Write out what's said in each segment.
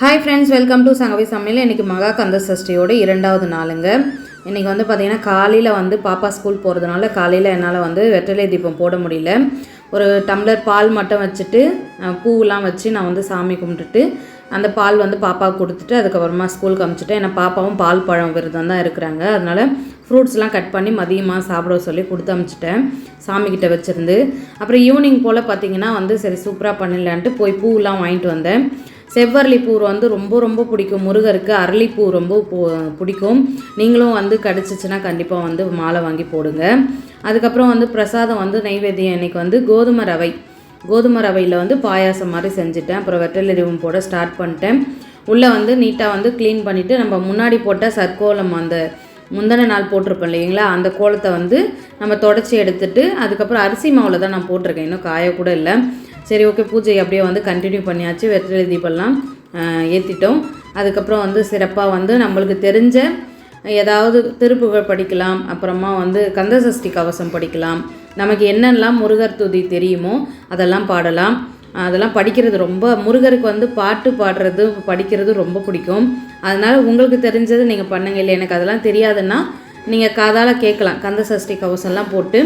Hi friends welcome to Sangavi சமையல் இன்றைக்கி மகா கந்த சஷ்டியோட இரண்டாவது நாளுங்க. இன்றைக்கி வந்து பார்த்திங்கன்னா காலையில் வந்து பாப்பா ஸ்கூல் போகிறதுனால காலையில் என்னால் வந்து வெற்றிலை தீபம் போட முடியல. ஒரு டம்ளர் பால் மட்டும் வச்சுட்டு பூவெலாம் வச்சு நான் வந்து சாமி கும்பிட்டுட்டு அந்த பால் வந்து பாப்பாவுக்கு கொடுத்துட்டு அதுக்கப்புறமா ஸ்கூலுக்கு அனுப்பிச்சிட்டேன் ஏன்னா பாப்பாவும் பால் பழம் விரதம் தான் இருக்கிறாங்க. அதனால் ஃப்ரூட்ஸ்லாம் கட் பண்ணி மதியமாக சாப்பிட சொல்லி கொடுத்து அனுப்பிச்சிட்டேன் சாமிக்கிட்ட வச்சுருந்து. அப்புறம் ஈவினிங் போல் பார்த்தீங்கன்னா வந்து சரி சூப்பராக பண்ணிடலான்ட்டு போய் பூவெலாம் வாங்கிட்டு வந்தேன். செவ்வரளி பூ வந்து ரொம்ப ரொம்ப பிடிக்கும். முருகருக்கு அரளிப்பூ ரொம்ப பு- பிடிக்கும். நீங்களும் வந்து கிடச்சிச்சின்னா கண்டிப்பாக வந்து மாலை வாங்கி போடுங்க. அதுக்கப்புறம் வந்து பிரசாதம் வந்து நைவேத்தியம் இன்னைக்கு வந்து கோதுமை ரவை. கோதுமை ரவையில் வந்து பாயாசம் மாதிரி செஞ்சுட்டேன். அப்புறம் வெட்டலை போட ஸ்டார்ட் பண்ணிட்டேன். உள்ளே வந்து நீட்டாக வந்து க்ளீன் பண்ணிவிட்டு நம்ம முன்னாடி போட்ட சர்க்கோலம் அந்த முந்தின நாள் போட்டிருப்போம் இல்லைங்களா? அந்த கோலத்தை வந்து நம்ம தொடச்சி எடுத்துட்டு அதுக்கப்புறம் அரிசி மாவில் தான் நான் போட்டிருக்கேன். இன்னும் காய கூட இல்லை. சரி ஓகே பூஜை அப்படியே வந்து கண்டினியூ பண்ணியாச்சு. வெற்றிலை தீபம்லாம் ஏற்றிட்டோம் அதுக்கப்புறம் வந்து சிறப்பாக வந்து நம்மளுக்கு தெரிஞ்ச ஏதாவது திருப்புகழ் படிக்கலாம் அப்புறமா வந்து கந்தசஷ்டி கவசம் படிக்கலாம். நமக்கு என்னெல்லாம் முருகர் துதி தெரியுமோ அதெல்லாம் பாடலாம். அதெல்லாம் படிக்கிறது ரொம்ப முருகருக்கு வந்து பாட்டு பாடுறது படிக்கிறது ரொம்ப பிடிக்கும். அதனால் உங்களுக்கு தெரிஞ்சது நீங்கள் பண்ணுங்க. இல்லை எனக்கு அதெல்லாம் தெரியாதுன்னா நீங்கள் காதால் கேட்கலாம். கந்த சஷ்டி கவசம்லாம் போட்டு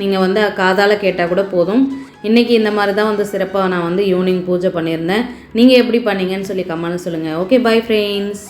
நீங்கள் வந்து காதால் கேட்டால் கூட போதும். இன்றைக்கி இந்த மாதிரி தான் வந்து சிறப்பாக நான் வந்து ஈவினிங் பூஜை பண்ணியிருந்தேன். நீங்கள் எப்படி பண்ணீங்கன்னு சொல்லி கமெண்ட் சொல்லுங்கள் ஓகே பை ஃப்ரெண்ட்ஸ்